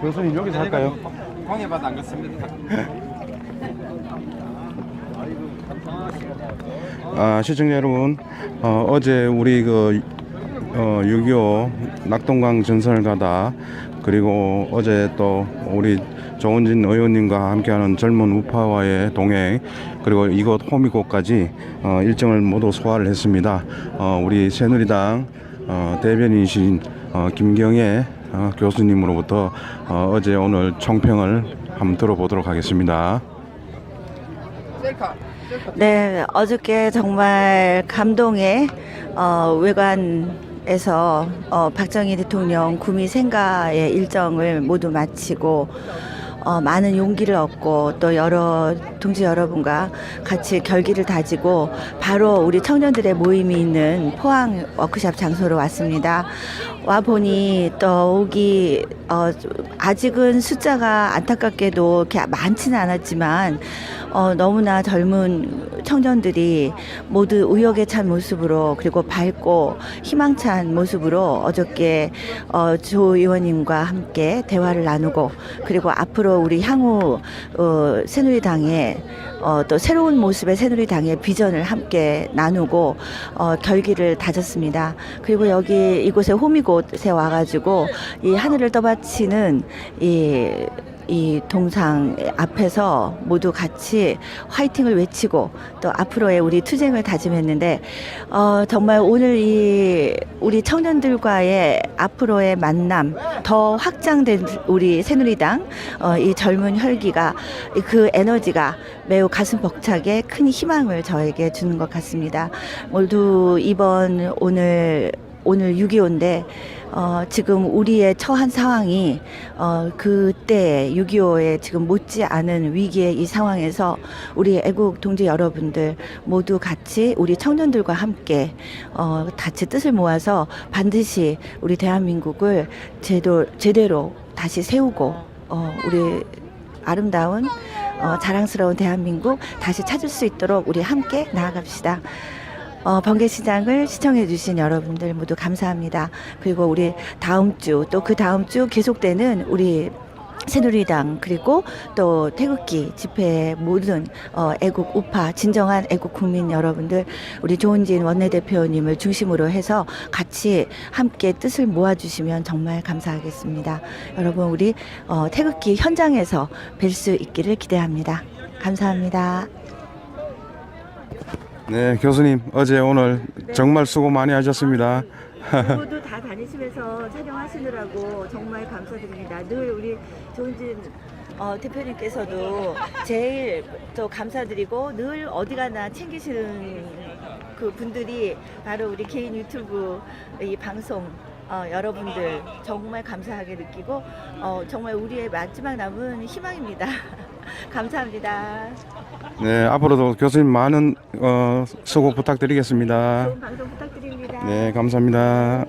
교수님 여기서 할까요? 공예받아 안 갔습니다. 아, 시청자 여러분, 어, 어제 우리 그 어, 6.25 낙동강 전선을 가다 그리고 어제 또 우리 조은진 의원님과 함께하는 젊은 우파와의 동행 그리고 이곳 호미곶까지 어, 일정을 모두 소화를 했습니다. 어, 우리 새누리당 어, 대변인이신 어, 김경애 어, 교수님으로부터 어, 어제 오늘 총평을 한번 들어보도록 하겠습니다. 네, 어저께 정말 감동의 어, 외관 에서 어, 박정희 대통령 구미 생가의 일정을 모두 마치고 어, 많은 용기를 얻고 또 여러 동지 여러분과 같이 결기를 다지고 바로 우리 청년들의 모임이 있는 포항 워크샵 장소로 왔습니다. 와 보니 또 오기 어, 아직은 숫자가 안타깝게도 이렇게 많지는 않았지만 어, 너무나 젊은 청년들이 모두 의욕에 찬 모습으로 그리고 밝고 희망찬 모습으로 어저께 어, 조 의원님과 함께 대화를 나누고 그리고 앞으로 우리 향후 어, 새누리당의 어, 또 새로운 모습의 새누리당의 비전을 함께 나누고 어, 결기를 다졌습니다. 그리고 여기 이곳에 호미곶에 와가지고 이 하늘을 떠받치는 이 이 동상 앞에서 모두 같이 화이팅을 외치고 또 앞으로의 우리 투쟁을 다짐했는데 어, 정말 오늘 이 우리 청년들과의 앞으로의 만남 더 확장된 우리 새누리당 어, 이 젊은 혈기가 그 에너지가 매우 가슴 벅차게 큰 희망을 저에게 주는 것 같습니다. 모두 이번 오늘 오늘 6.25인데 어, 지금 우리의 처한 상황이 어, 그때 6.25에 지금 못지 않은 위기의 이 상황에서 우리 애국 동지 여러분들 모두 같이 우리 청년들과 함께 어, 같이 뜻을 모아서 반드시 우리 대한민국을 제도, 제대로 다시 세우고 어, 우리 아름다운 어, 자랑스러운 대한민국 다시 찾을 수 있도록 우리 함께 나아갑시다. 어, 번개시장을 시청해주신 여러분들 모두 감사합니다. 그리고 우리 다음 주 또 그 다음 주 계속되는 우리 새누리당 그리고 또 태극기 집회 모든 어, 애국 우파 진정한 애국 국민 여러분들 우리 조은진 원내대표님을 중심으로 해서 같이 함께 뜻을 모아주시면 정말 감사하겠습니다. 여러분 우리 어, 태극기 현장에서 뵐 수 있기를 기대합니다. 감사합니다. 네, 교수님 어제 오늘 정말 수고 많이 하셨습니다. 모두 다 다니시면서 촬영하시느라고 정말 감사드립니다. 늘 우리 조은진 어, 대표님께서도 제일 또 감사드리고 늘 어디 가나 챙기시는 그 분들이 바로 우리 개인 유튜브 이 방송 어, 여러분들 정말 감사하게 느끼고 어, 정말 우리의 마지막 남은 희망입니다. 감사합니다. 네, 앞으로도 교수님 많은 어, 수고 부탁드리겠습니다. 좋은 방송 부탁드립니다. 네, 감사합니다.